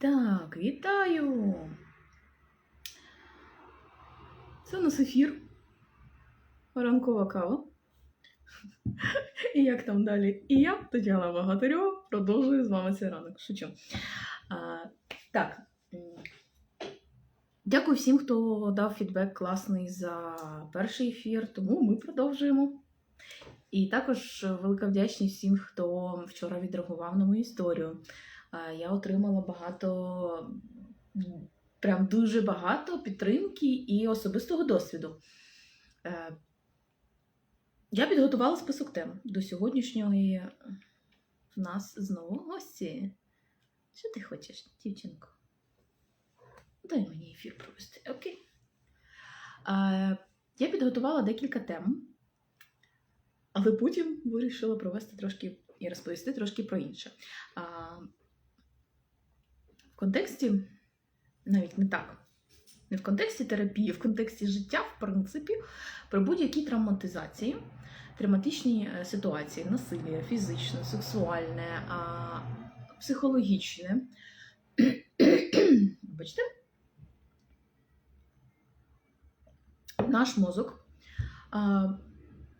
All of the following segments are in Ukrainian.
Так, вітаю! Це у нас ефір. Ранкова кава. І як там далі? І я, Тетяна Богатирьова, продовжую з вами цей ранок. Шучу. А, так. Дякую всім, хто дав фідбек класний за перший ефір, тому ми продовжуємо. І також велика вдячність всім, хто вчора відреагував на мою історію. А, Я отримала багато, прям дуже багато підтримки і особистого досвіду. Е, Я підготувала список тем до сьогоднішньої в нас знову гості. Що ти хочеш, дівчинко? Дай мені ефір провести, окей. Е, Я підготувала декілька тем, але потім вирішила провести трошки і розповісти трошки про інше. Контексті, навіть не так, не в контексті терапії, в контексті життя, в принципі, при будь-якій травматизації, травматичній е, ситуації, насилля, фізичне, сексуальне, психологічне. Бачите? Наш мозок а,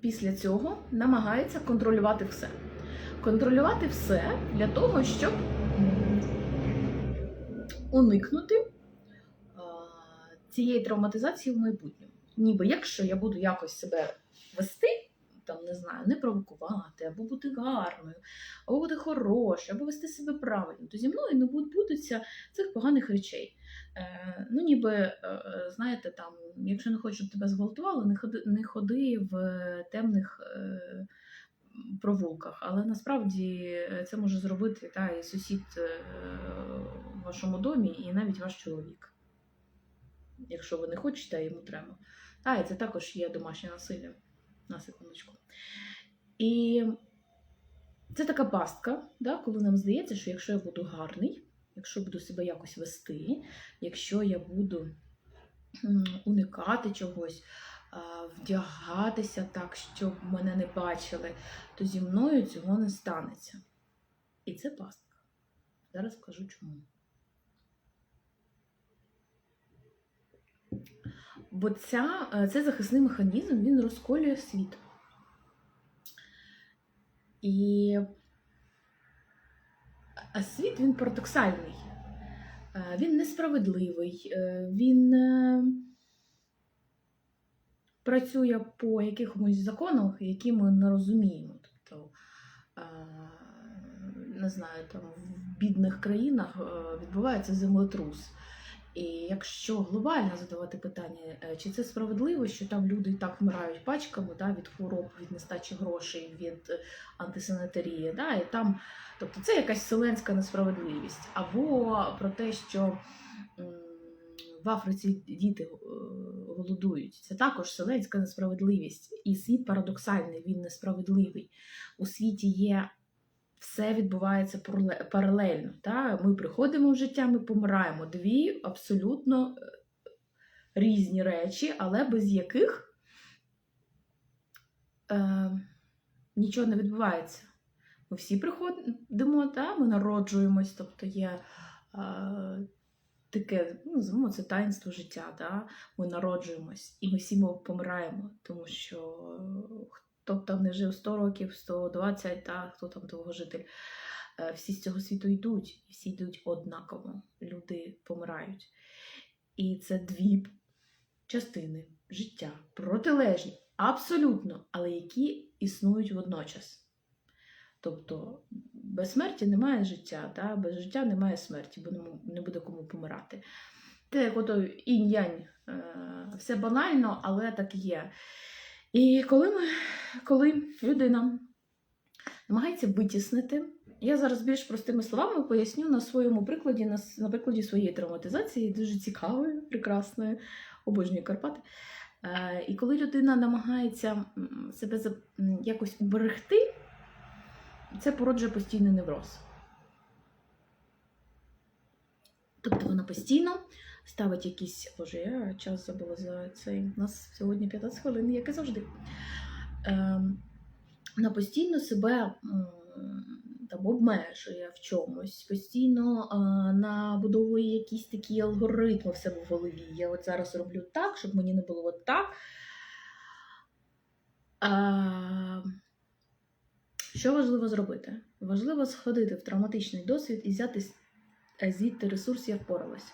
після цього намагається контролювати все. Контролювати все для того, щоб уникнути цієї травматизації в майбутньому. Ніби якщо я буду якось себе вести, там не знаю, не провокувати, або бути гарною, або бути хорошою, або вести себе правильно, то зі мною не відбудеться цих поганих речей. Е, ну, ніби, е, знаєте, там, якщо не хочеш, щоб тебе зґвалтували, не ходи, не ходи в темних е, провулках. Але насправді це може зробити та, і сусід е, в вашому домі, і навіть ваш чоловік. Якщо ви не хочете, а йому треба. Та, і це також є домашнє насилля. На секундочку. І це така пастка, да, коли нам здається, що якщо я буду гарний, якщо буду себе якось вести, якщо я буду уникати чогось, вдягатися так, щоб мене не бачили, то зі мною цього не станеться. І це пастка. Зараз скажу чому. Бо ця, е, цей захисний механізм він розколює світ. І а світ він парадоксальний, Е, він несправедливий, е, він е, працює по якихось законах, які ми не розуміємо. Тобто, е, не знаю, там в бідних країнах е, відбувається землетрус. І якщо глобально задавати питання, е, чи це справедливо, що там люди і так вмирають пачками да, від хвороб, від нестачі грошей, від антисанітарії, да, і там, тобто це якась вселенська несправедливість. Або про те, що в Африці діти е, голодують. Це також вселенська несправедливість. І світ парадоксальний, він несправедливий. У світі є все відбувається паралельно. Та? Ми приходимо в життя, ми помираємо. Дві абсолютно е, різні речі, але без яких е, нічого не відбувається. Ми всі приходимо, та? ми народжуємось, тобто є е, таке, ну, це таїнство життя. Та? Ми народжуємось і ми всі ми помираємо, тому що хто б там не жив 100 років, 120, та хто там довгожитель, е, всі з цього світу йдуть, і всі йдуть однаково. Люди помирають. І це дві частини життя, протилежні, абсолютно, але які існують водночас. Тобто без смерті немає життя, та? без життя немає смерті, бо не- буде кому помирати. Це як ото інь-янь. Е, Все банально, але так є. І коли, ми, коли людина намагається витіснити, я зараз більш простими словами поясню на своєму прикладі, на, на прикладі своєї травматизації, дуже цікавої, прекрасної, обожнюю Карпати. Е, і коли людина намагається себе якось уберегти, це породжує постійний невроз. Тобто вона постійно ставить якісь. Боже, я час забула за цей. У нас сьогодні 15 хвилин, як і завжди. Ем, вона постійно себе там обмежує в чомусь, постійно а, набудовує якісь такі алгоритми в себе в голові. Я от зараз роблю так, щоб мені не було от так. А, що важливо зробити? Важливо сходити в травматичний досвід і взяти е, звідти ресурс, я впоралась.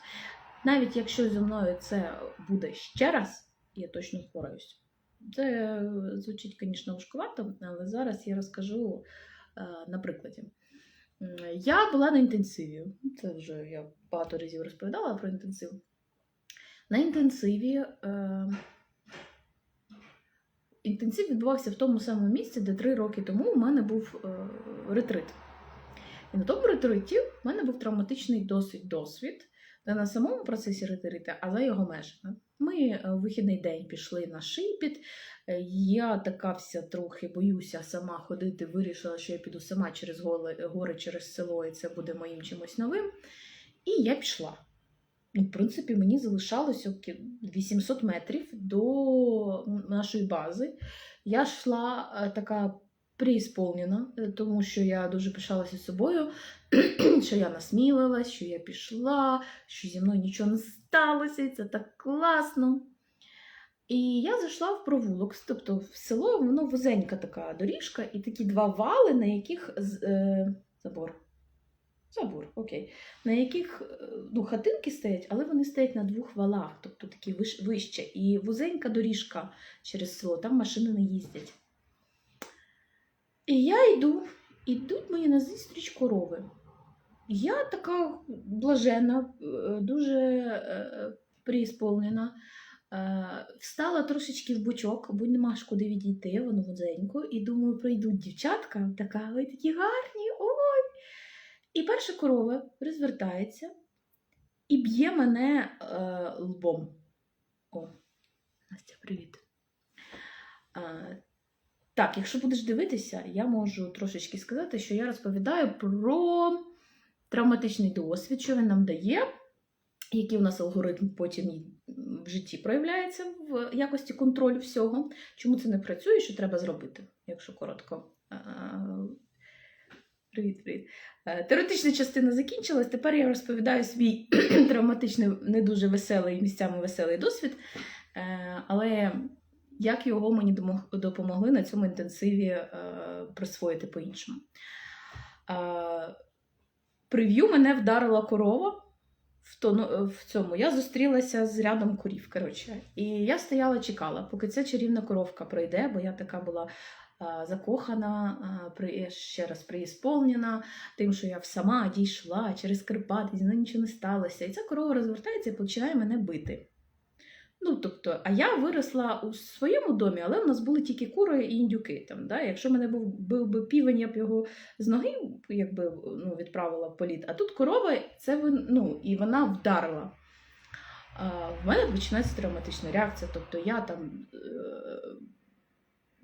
Навіть якщо зі мною це буде ще раз, я точно впораюсь. Це е, звучить, звісно, важкувато, але зараз я розкажу е, на прикладі. Я була на інтенсиві. Це вже я багато разів розповідала про інтенсив. На інтенсиві. Інтенсив відбувався в тому самому місці, де три роки тому у мене був е, ретрит. І на тому ретриті в мене був травматичний досвід досвід не на самому процесі ретрита, а за його межами. Ми е, в вихідний день пішли на шипіт. Е, Я така вся трохи боюся сама ходити, вирішила, що я піду сама через гори, через село, і це буде моїм чимось новим. І я пішла. Ну, в принципі, мені залишалося 800 метрів до нашої бази. Я йшла е, така преісполнена, е, тому що я дуже пишалася собою, що я насмілилась, що я пішла, що зі мною нічого не сталося, і це так класно. І я зайшла в провулок, тобто в село, воно вузенька така доріжка, і такі два вали, на яких е, забор. Забор, окей. На яких е, ну, хатинки стоять, але вони стоять на двох валах, тобто такі вище. І вузенька доріжка через село, там машини не їздять. І я йду, ідуть мені на зустріч корови. Я така блажена, е, дуже е, приісполнена. Встала трошечки в бочок, бо нема ж куди відійти, воно вузенько, і думаю, прийдуть дівчатка, така, ви такі гарні, ой. І перша корова розвертається і б'є мене е, лбом. О, Настя, привіт. Е, так, якщо будеш дивитися, я можу трошечки сказати, що я розповідаю про травматичний досвід, що він нам дає, який у нас алгоритм потім в житті проявляється в якості контролю всього. Чому це не працює, що треба зробити, якщо коротко. Е, Привіт, привіт. Е, Теоретична частина закінчилась. Тепер я розповідаю свій травматичний, не дуже веселий, місцями веселий досвід. Е, Але як його мені допомогли на цьому інтенсиві е, присвоїти по-іншому. Прев'ю мене вдарила корова. В, тону, в цьому я зустрілася з рядом корів. Коротше. І я стояла, чекала, поки ця чарівна коровка пройде, бо я така була закохана, ще раз приісполнена тим, що я сама дійшла через Карпати, зі мною нічого не сталося. І ця корова розвертається і починає мене бити. Ну, тобто, а я виросла у своєму домі, але в нас були тільки кури і індюки. Там, да? Якщо мене був, був би півень, я б його з ноги якби, ну, відправила в політ. А тут корова, це ну, і вона вдарила. А, в мене починається травматична реакція. Тобто я там е,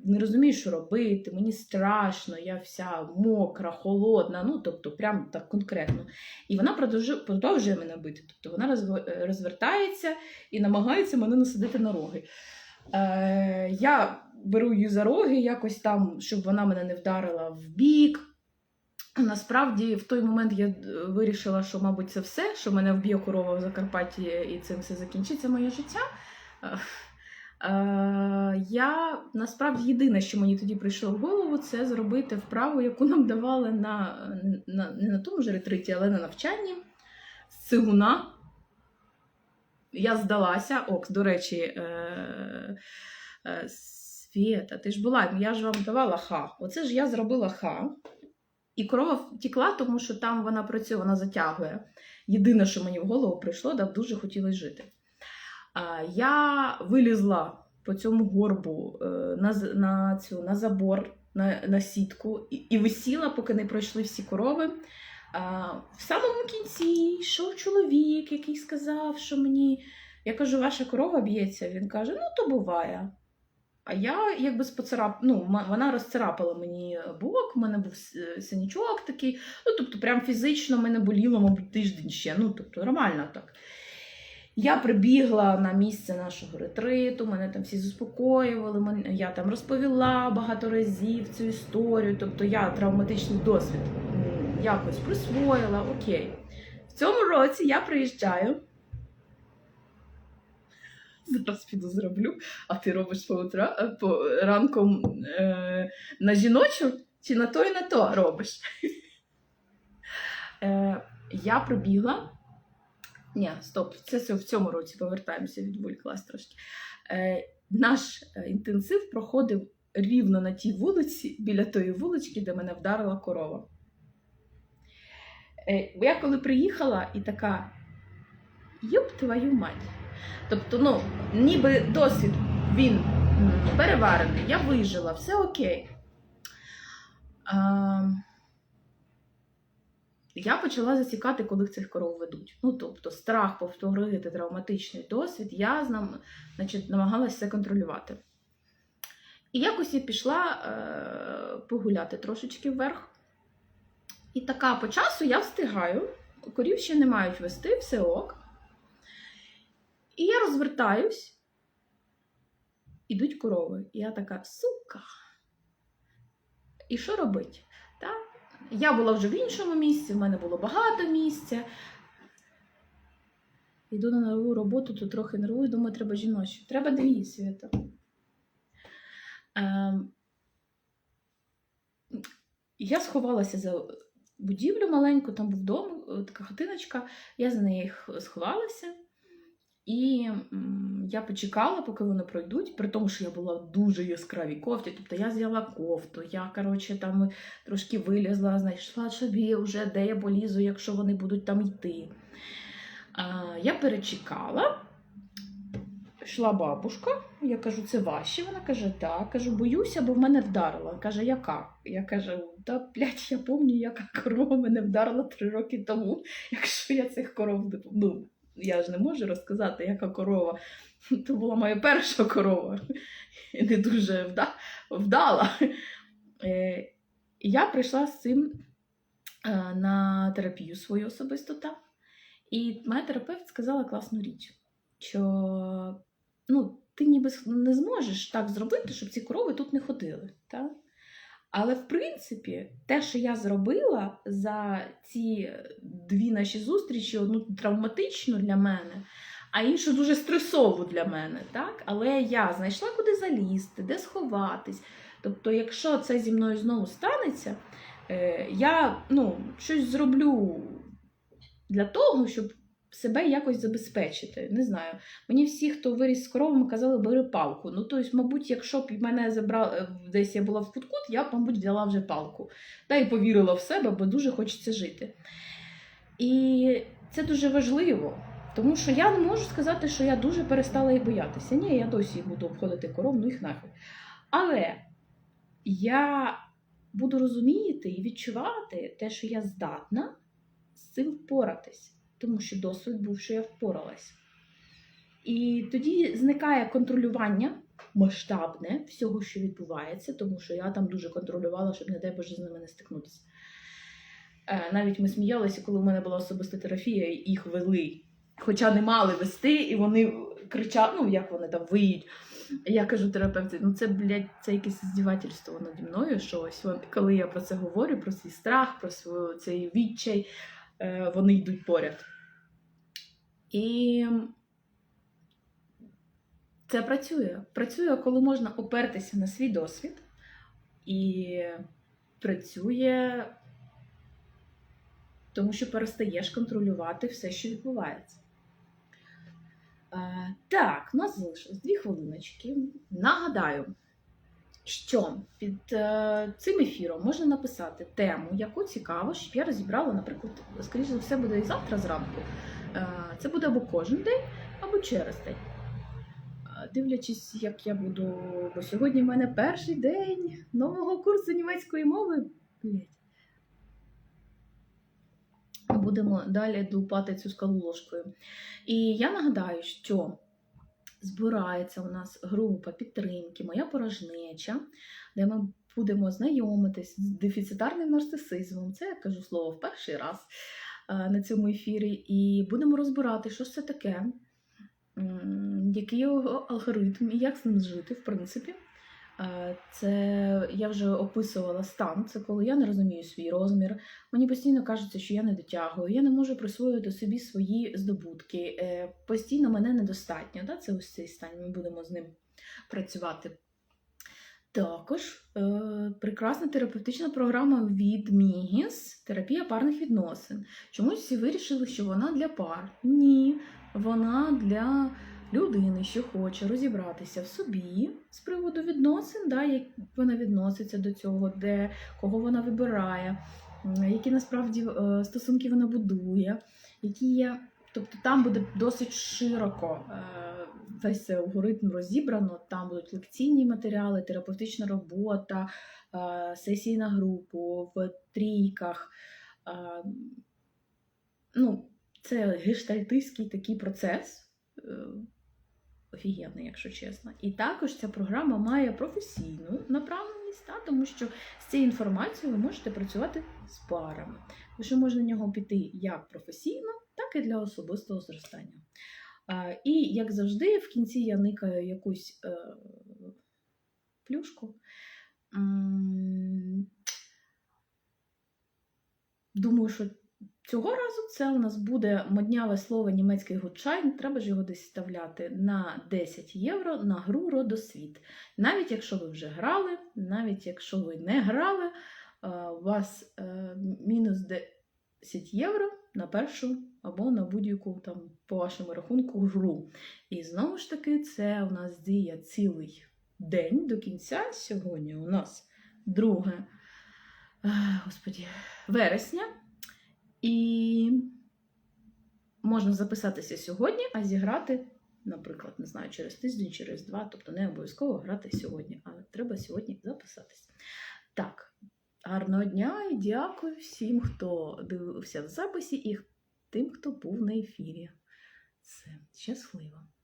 не розумію, що робити, мені страшно, я вся мокра, холодна, ну тобто, прям так конкретно. І вона продовжує, продовжує мене бити. Тобто вона розв- розвертається і намагається мене насадити на роги. Е, я беру її за роги, якось там, щоб вона мене не вдарила в бік. Насправді, в той момент я е, вирішила, що, мабуть, це все, що мене вб'є корова в Закарпатті, і цим все закінчиться моє життя. Е, Я насправді єдине, що мені тоді прийшло в голову, це зробити вправу, яку нам давали на, на не на тому ж ретриті, але на навчанні з цигуна. Я здалася. Ок, до речі, е, е, Свєта, ти ж була, я ж вам давала ха. Оце ж я зробила ха. І корова втекла, тому що там вона працює, вона затягує. Єдине, що мені в голову прийшло, да, дуже хотілося жити. Я вилізла по цьому горбу е, на, на, цю, на забор, на, на сітку, і, і висіла, поки не пройшли всі корови. В самому кінці йшов чоловік, який сказав, що мені. Я кажу, ваша корова б'ється. Він каже: ну то буває. А я якби споцарап... ну, вона розцарапала мені бок, у мене був с- синячок такий. Ну, тобто, прям фізично мене боліло, мабуть, тиждень ще. Ну, тобто, нормально так. Я прибігла на місце нашого ретриту, мене там всі заспокоювали, я там розповіла багато разів цю історію. Тобто я травматичний досвід якось присвоїла. Окей. В цьому році я приїжджаю. Зараз піду зроблю, а ти робиш по, утра, е, по ранком е, на жіночу чи на то і на то робиш. Е, я прибігла. Ні, стоп, це все в цьому році повертаємося, відволіклась трошки. Е, наш е, інтенсив проходив рівно на тій вулиці, біля тої вулички, де мене вдарила корова. Е, я коли приїхала і така, йоп твою мать. Тобто, ну, ніби досвід він переварений, я вижила, все окей. А, я почала засікати, коли цих коров ведуть. Ну, тобто, страх повторити травматичний досвід, я знам, значить, намагалася це контролювати. І якось я пішла е, погуляти трошечки вверх. І така по часу я встигаю, корів ще не мають вести, все ок. І я розвертаюсь, ідуть корови. І я така, сука. І що робить? Я була вже в іншому місці, в мене було багато місця. Йду на нову роботу, тут трохи нервую, думаю, треба жіночі. Треба дві свята. Ем, я сховалася за будівлю маленьку, там був дом, е, така хатиночка. Я за неї сховалася. І я почекала, поки вони пройдуть, при тому, що я була в дуже яскравій кофті. Тобто я взяла кофту, я, коротше, там трошки вилізла, знайшла собі вже, де я полізу, якщо вони будуть там йти. Я перечекала. Йшла бабушка, я кажу, це ваші. Вона каже, так. Кажу, боюся, бо в мене вдарила. Каже, яка? Я кажу, та блядь, я пам'ятаю, яка корова мене вдарила три роки тому, якщо я цих коров не ну, я ж не можу розказати, яка корова. То була моя перша корова. І не дуже вда... вдала. Е, я прийшла з цим е, на терапію свою особисто там. І моя терапевт сказала класну річ, що ну, ти ніби не зможеш так зробити, щоб ці корови тут не ходили. Так? Але в принципі, те, що я зробила за ці дві наші зустрічі, одну травматичну для мене, а іншу дуже стресову для мене. Так? Але я знайшла, куди залізти, де сховатись. Тобто, якщо це зі мною знову станеться, е, я ну, щось зроблю для того, щоб себе якось забезпечити. Не знаю. Мені всі, хто виріс з коровами, казали, бери палку. Ну, тобто, мабуть, якщо б мене забрали десь я була в кутку, я б, мабуть, взяла вже палку. Та й повірила в себе, бо дуже хочеться жити. І це дуже важливо. Тому що я не можу сказати, що я дуже перестала їх боятися. Ні, я досі буду обходити коров, ну їх нахуй. Але я буду розуміти і відчувати те, що я здатна з цим впоратись, тому що досвід був, що я впоралась. І тоді зникає контролювання масштабне всього, що відбувається, тому що я там дуже контролювала, щоб, не дай Боже, з ними не стикнутися. Е, Навіть ми сміялися, коли в мене була особиста терапія, їх вели, хоча не мали вести, і вони кричали, ну як вони там виють. Я кажу терапевті, ну це, блядь, це якесь здівательство наді мною, що ось коли я про це говорю, про свій страх, про свій цей відчай, вони йдуть поряд. І це працює. Працює, коли можна опертися на свій досвід, і працює, тому що перестаєш контролювати все, що відбувається. Е, так, у нас залишилось дві хвилиночки. Нагадаю, що під е, цим ефіром можна написати тему, яку цікаво, щоб я розібрала, наприклад, скоріше за все, буде і завтра зранку. Е, це буде або кожен день, або через день. Е, Дивлячись, як я буду, бо сьогодні в мене перший день нового курсу німецької мови. Будемо далі дупати цю скалу ложкою. І я нагадаю, що збирається у нас група підтримки, моя порожнеча, де ми будемо знайомитись з дефіцитарним нарцисизмом. Це я кажу слово в перший раз е, на цьому ефірі. І будемо розбирати, що ж це таке, який його алгоритм і як з ним жити, в принципі. Е, Це я вже описувала стан, це коли я не розумію свій розмір. Мені постійно кажеться, що я не дотягую, я не можу присвоювати собі свої здобутки. е, Постійно мене недостатньо. Да? Це ось цей стан. Ми будемо з ним працювати. Також е, прекрасна терапевтична програма від Мігіс терапія парних відносин. Чомусь всі вирішили, що вона для пар. Ні, вона для людини, що хоче розібратися в собі з приводу відносин, да, як вона відноситься до цього, де кого вона вибирає, які насправді е, стосунки вона будує, які є. Тобто там буде досить широко е, весь алгоритм розібрано. Там будуть лекційні матеріали, терапевтична робота, е, сесії на групу в трійках. Ну, це гештальтистський такий процес. Офігенний, якщо чесно. І також ця програма має професійну направленість, та, тому що з цією інформацією ви можете працювати з парами. Що можна на нього піти як професійно, так і для особистого зростання. І, як завжди, в кінці я никаю якусь е, плюшку. Думаю, що цього разу це у нас буде модняве слово німецький гудшайн. Треба ж його десь вставляти на 10 євро на гру Родосвіт. Навіть якщо ви вже грали, навіть якщо ви не грали, е, у вас е, мінус 10 євро на першу або на будь-яку там по вашому рахунку гру. І знову ж таки, це у нас діє цілий день до кінця. Сьогодні у нас друге е, господі, вересня. І можна записатися сьогодні, а зіграти, наприклад, не знаю, через тиждень, через два. Тобто не обов'язково грати сьогодні, але треба сьогодні записатися. Так, гарного дня і дякую всім, хто дивився в записі, і тим, хто був на ефірі. Все, щасливо!